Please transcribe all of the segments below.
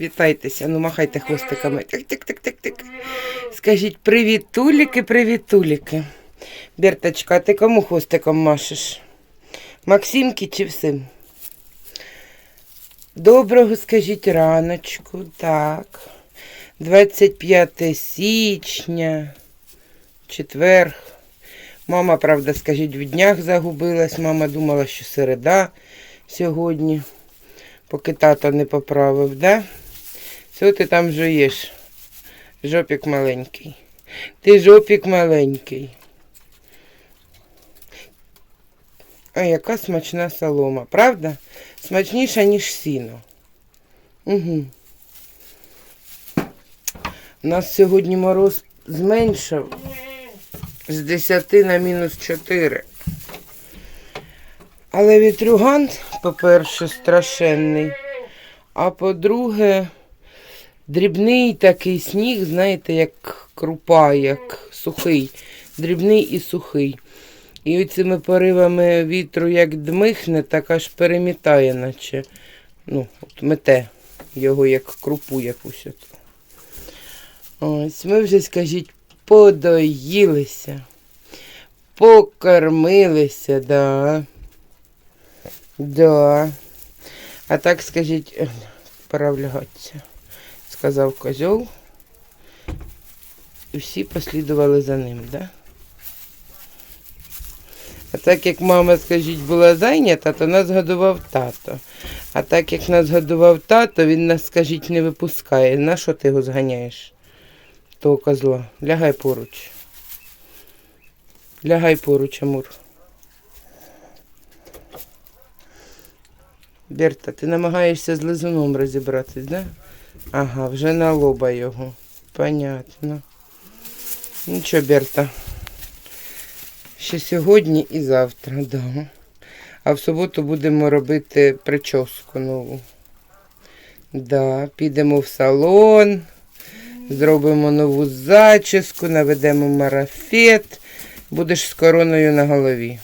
Вітайтеся, ну махайте хвостиками. Тик-тик-тик-тик-тик. Скажіть привіт, туліки, привіт. Берточка, а ти кому хвостиком машеш? Максимки чи всім? Доброго скажіть раночку, так. 25 січня, четверг. Мама, правда, скажіть, в днях загубилась. Мама думала, що середа сьогодні, поки тато не поправив, да? Що ти там жуєш? Жопік маленький. Ти жопік маленький. А яка смачна солома, правда? Смачніша, ніж сіно. Угу. У нас сьогодні мороз зменшив з 10 на мінус 4. Але вітрюган, по-перше, страшенний. А по-друге, дрібний такий сніг, знаєте, як крупа, як сухий. Дрібний і сухий. І оцими поривами вітру як дмихне, так аж перемітає, наче. Ну, от мете його як крупу якусь. От. Ось, ми вже, скажіть, подоїлися, покормилися, да. Да. А так скажіть, ех, пора влягатися, сказав козьол. І всі послідували за ним, да? А так як мама, скажіть, була зайнята, то нас годував тато. А так як нас годував тато, він нас, скажіть, не випускає. На що ти його зганяєш? Того козла. Лягай поруч. Лягай поруч, Амур. Берта, ти намагаєшся з лизуном розібратись, да? Ага, вже на лоба його. Понятно. Нічого, Берта. Ще сьогодні і завтра, да. А в суботу будемо робити прическу нову. Да, підемо в салон, зробимо нову зачіску, наведемо марафет. Будеш з короною на голові.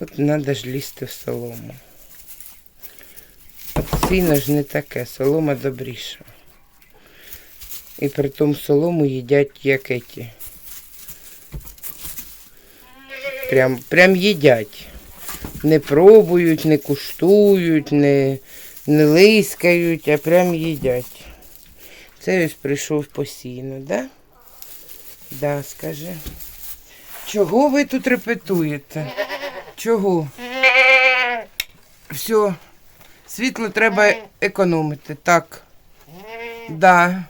От треба ж лізти в солому. От сіно ж не таке, солома добріша. І при тому солому їдять як Прям, прям їдять. Не пробують, не куштують, не, не лискають, а прям їдять. Це ось прийшов постійно, да? Да, скажи. Чого ви тут репетуєте? Чого? Все. Світло треба економити. Так. Да.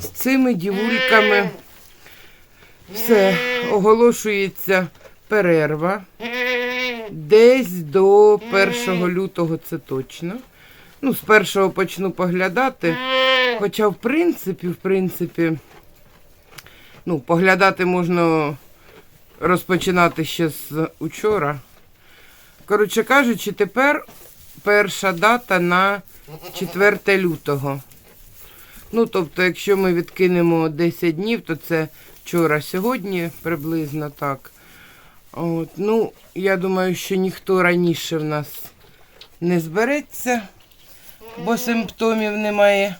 З цими дівульками все оголошується перерва. Десь до 1 лютого це точно. Ну, з першого почну поглядати. Хоча, в принципі, в принципі, ну, поглядати можна розпочинати ще з учора. Коротше кажучи, тепер перша дата на 4 лютого. Ну, тобто, якщо ми відкинемо 10 днів, то це вчора, сьогодні приблизно так. От, ну, я думаю, що ніхто раніше в нас не збереться, бо симптомів немає,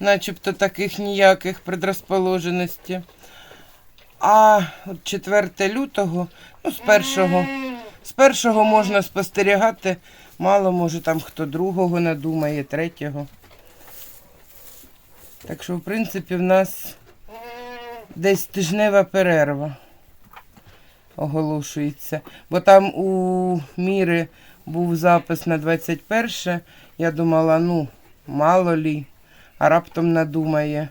начебто таких ніяких предрозположеності. А от 4 лютого, ну, з першого, з першого можна спостерігати, мало може там хто другого надумає, третього. Так що, в принципі, в нас десь тижнева перерва оголошується. Бо там у міри був запис на 21. Я думала, ну, мало лі, а раптом надумає.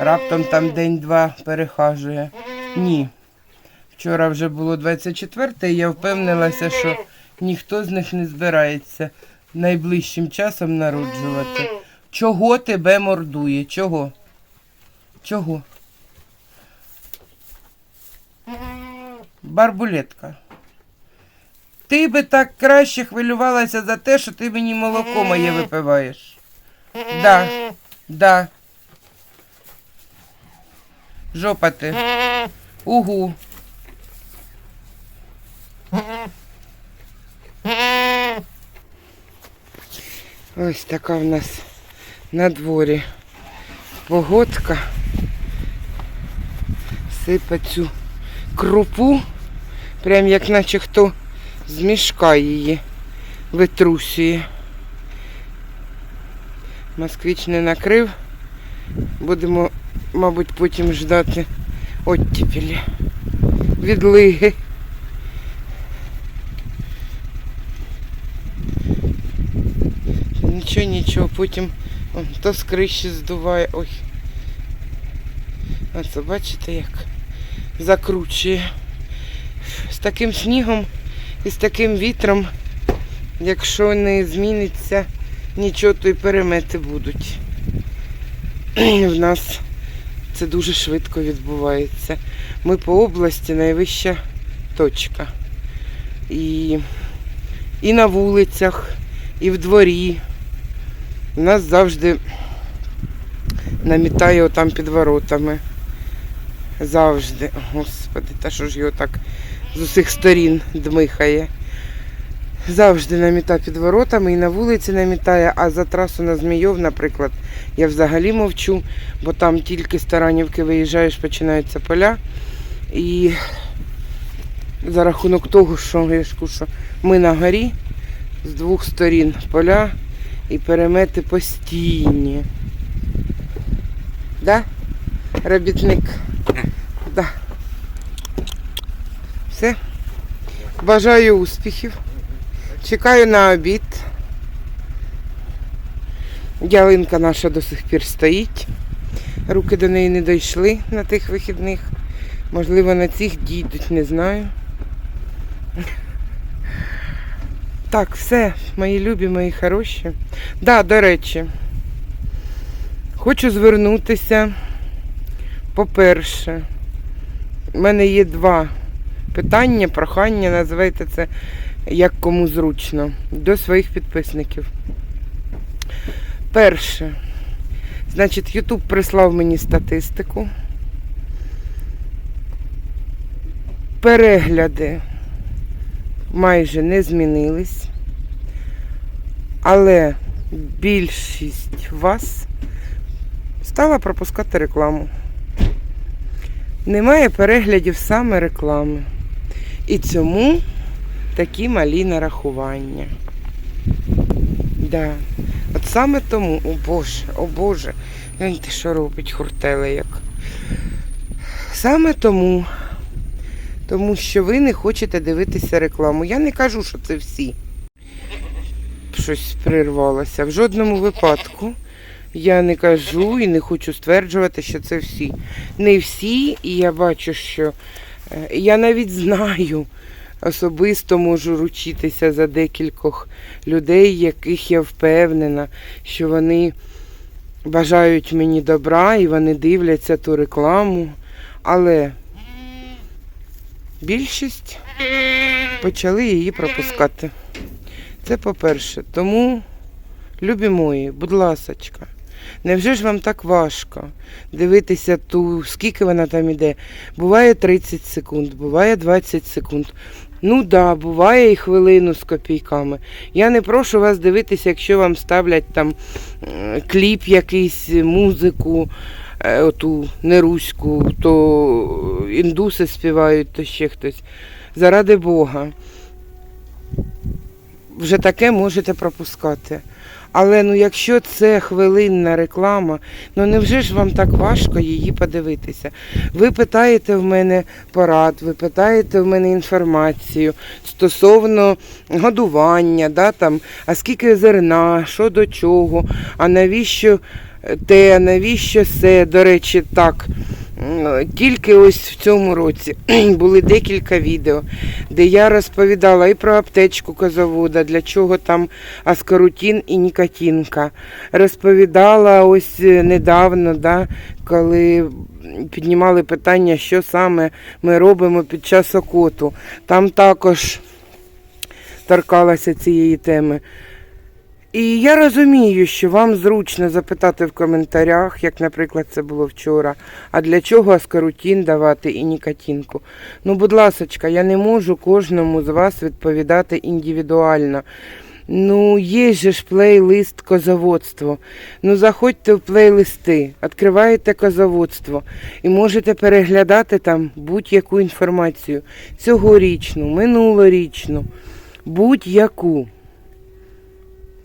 Раптом там день-два перехажує. Ні. Вчора вже було 24 і я впевнилася, що ніхто з них не збирається найближчим часом народжувати. Чого тебе мордує? Чого? Чого? Барбулетка. Ти би так краще хвилювалася за те, що ти мені молоко моє випиваєш. Да, да. Жопа ти. Угу. Ось така в нас на дворі погодка. Сипе цю крупу, прям як наче хто з мішка її витрусює. Москвич не накрив. Будемо, мабуть, потім ждати оттепелі. Відлиги. Нічого, нічого, потім он, то з криші здуває. Ой. Бачите як закручує. З таким снігом і з таким вітром, якщо не зміниться нічого, то й перемети будуть. В нас це дуже швидко відбувається. Ми по області найвища точка. І, і на вулицях, і в дворі. У нас завжди намітає отам під воротами. Завжди. Господи, та що ж його так з усіх сторін дмихає. Завжди наміта під воротами і на вулиці намітає, а за трасу на Змійов, наприклад, я взагалі мовчу, бо там тільки з Таранівки виїжджаєш, починаються поля. І за рахунок того, що я ж що ми на горі з двох сторін поля і перемети постійні. Да? Робітник. Да. Все. Бажаю успіхів. Чекаю на обід. Ялинка наша до сих пір стоїть. Руки до неї не дійшли на тих вихідних. Можливо, на цих дійдуть, не знаю. Так, все, мої любі, мої хороші. Да, до речі, хочу звернутися. По-перше, в мене є два питання, прохання, називайте це як кому зручно, до своїх підписників. Перше, значить, Ютуб прислав мені статистику. Перегляди майже не змінились, але більшість вас стала пропускати рекламу. Немає переглядів саме реклами. І цьому такі малі нарахування. Да. От саме тому, о Боже, о Боже, гляньте, що робить хуртеле як. Саме тому, тому що ви не хочете дивитися рекламу. Я не кажу, що це всі. Щось прирвалося. В жодному випадку я не кажу і не хочу стверджувати, що це всі. Не всі, і я бачу, що е, я навіть знаю, особисто можу ручитися за декількох людей, яких я впевнена, що вони бажають мені добра і вони дивляться ту рекламу. Але більшість почали її пропускати. Це по-перше. Тому, любі мої, будь ласочка, невже ж вам так важко дивитися ту, скільки вона там іде? Буває 30 секунд, буває 20 секунд. Ну да, буває і хвилину з копійками. Я не прошу вас дивитися, якщо вам ставлять там е, кліп якийсь, музику, е, оту неруську, то індуси співають, то ще хтось. Заради Бога. Вже таке можете пропускати. Але ну якщо це хвилинна реклама, ну невже ж вам так важко її подивитися? Ви питаєте в мене порад, ви питаєте в мене інформацію стосовно годування, да, там, а скільки зерна, що до чого, а навіщо те, навіщо все. До речі, так. Тільки ось в цьому році були декілька відео, де я розповідала і про аптечку козавода, для чого там аскорутін і нікотинка. Розповідала ось е, недавно, да, коли піднімали питання, що саме ми робимо під час окоту. Там також торкалася цієї теми. І я розумію, що вам зручно запитати в коментарях, як, наприклад, це було вчора, а для чого аскарутін давати і нікотинку. Ну, будь ласочка, я не можу кожному з вас відповідати індивідуально. Ну, є же ж плейлист козаводство. Ну, заходьте в плейлисти, відкриваєте козаводство і можете переглядати там будь-яку інформацію. Цьогорічну, минулорічну, будь-яку.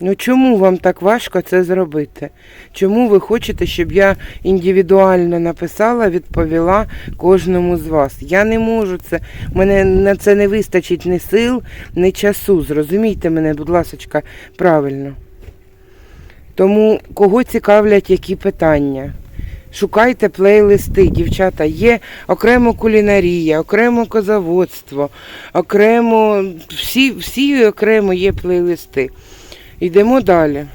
Ну чому вам так важко це зробити? Чому ви хочете, щоб я індивідуально написала, відповіла кожному з вас? Я не можу це. Мене на це не вистачить ні сил, ні часу. Зрозумійте мене, будь ласка, правильно. Тому кого цікавлять які питання? Шукайте плейлисти, дівчата. Є окремо кулінарія, окремо козаводство, окремо всі, всі окремо є плейлисти. Йдемо далі.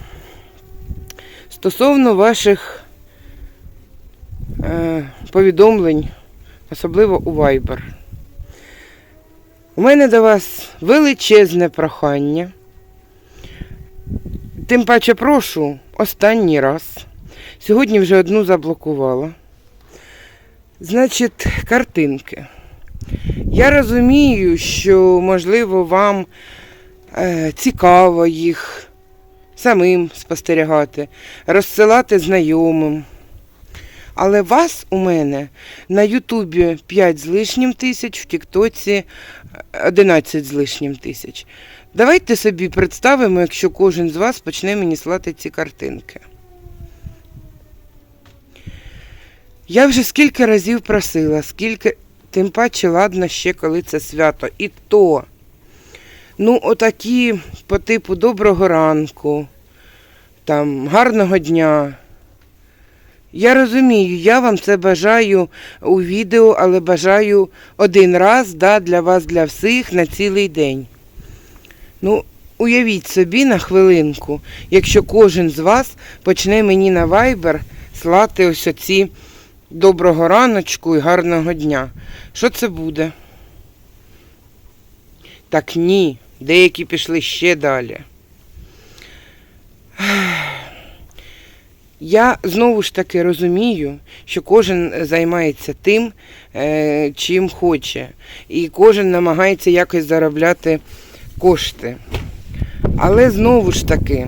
Стосовно ваших е, повідомлень, особливо у Viber. У мене до вас величезне прохання. Тим паче прошу останній раз. Сьогодні вже одну заблокувала. Значить, картинки. Я розумію, що, можливо, вам е, цікаво їх самим спостерігати, розсилати знайомим. Але вас у мене на Ютубі 5 з лишнім тисяч, в Тіктоці 11 з лишнім тисяч. Давайте собі представимо, якщо кожен з вас почне мені слати ці картинки. Я вже скільки разів просила, скільки, тим паче, ладно, ще коли це свято. І то, ну, отакі по типу доброго ранку, там, гарного дня. Я розумію, я вам це бажаю у відео, але бажаю один раз, да, для вас, для всіх, на цілий день. Ну, уявіть собі на хвилинку, якщо кожен з вас почне мені на Viber слати ось оці доброго раночку і гарного дня. Що це буде? Так ні, деякі пішли ще далі. Я знову ж таки розумію, що кожен займається тим, е, чим хоче, і кожен намагається якось заробляти кошти. Але знову ж таки,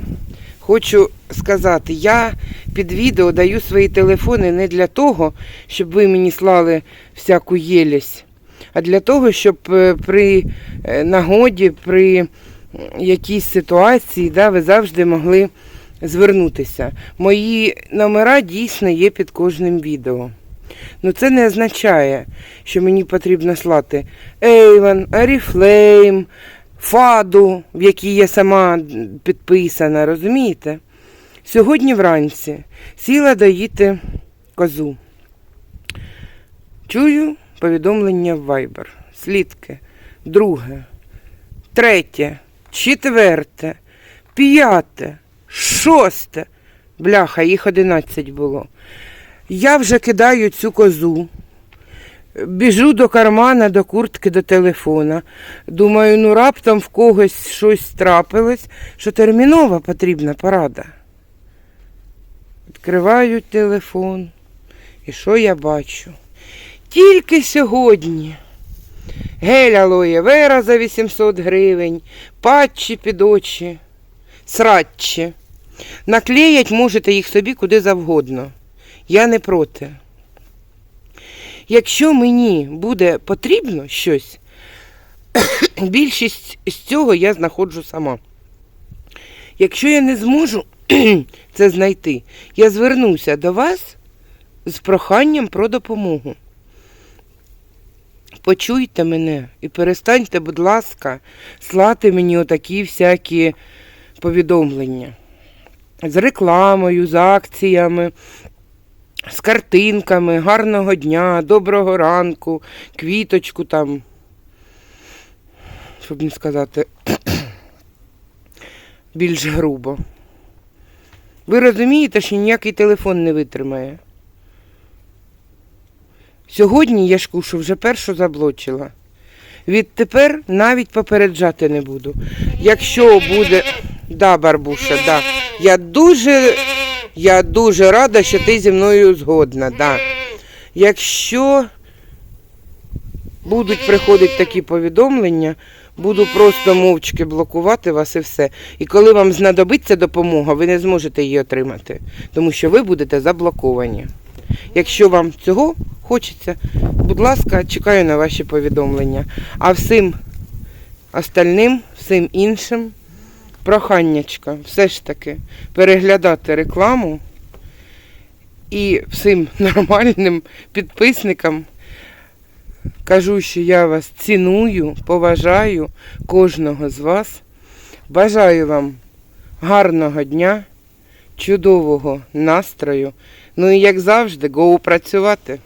хочу сказати, я під відео даю свої телефони не для того, щоб ви мені слали всяку єлість, а для того, щоб е, при е, нагоді, при якійсь ситуації, да, ви завжди могли звернутися. Мої номера дійсно є під кожним відео. Ну це не означає, що мені потрібно слати Avon, Oriflame, Фаду, в якій я сама підписана, розумієте? Сьогодні вранці сіла доїти козу. Чую повідомлення в Viber. Слідки. Друге, третє, четверте, п'яте, шосте. Бляха, їх одинадцять було. Я вже кидаю цю козу. Біжу до кармана, до куртки, до телефона. Думаю, ну раптом в когось щось трапилось, що термінова потрібна порада. Відкриваю телефон. І що я бачу? Тільки сьогодні. Гель алоє вера за 800 гривень, патчі під очі, сратчі. Наклеять можете їх собі куди завгодно. Я не проти. Якщо мені буде потрібно щось, більшість з цього я знаходжу сама. Якщо я не зможу це знайти, я звернуся до вас з проханням про допомогу. Почуйте мене і перестаньте, будь ласка, слати мені отакі всякі повідомлення з рекламою, з акціями, з картинками, гарного дня, доброго ранку, квіточку там, щоб не сказати більш грубо. Ви розумієте, що ніякий телефон не витримає. Сьогодні я ж кушу вже першу заблочила. Відтепер навіть попереджати не буду. Якщо буде. Да, Барбуша, да. Я дуже, я дуже рада, що ти зі мною згодна, да. Якщо будуть приходити такі повідомлення, буду просто мовчки блокувати вас і все. І коли вам знадобиться допомога, ви не зможете її отримати, тому що ви будете заблоковані. Якщо вам цього хочеться, будь ласка, чекаю на ваші повідомлення. А всім остальним, всім іншим, проханнячка, все ж таки, переглядати рекламу і всім нормальним підписникам кажу, що я вас ціную, поважаю кожного з вас. Бажаю вам гарного дня, чудового настрою. Ну і як завжди, го працювати.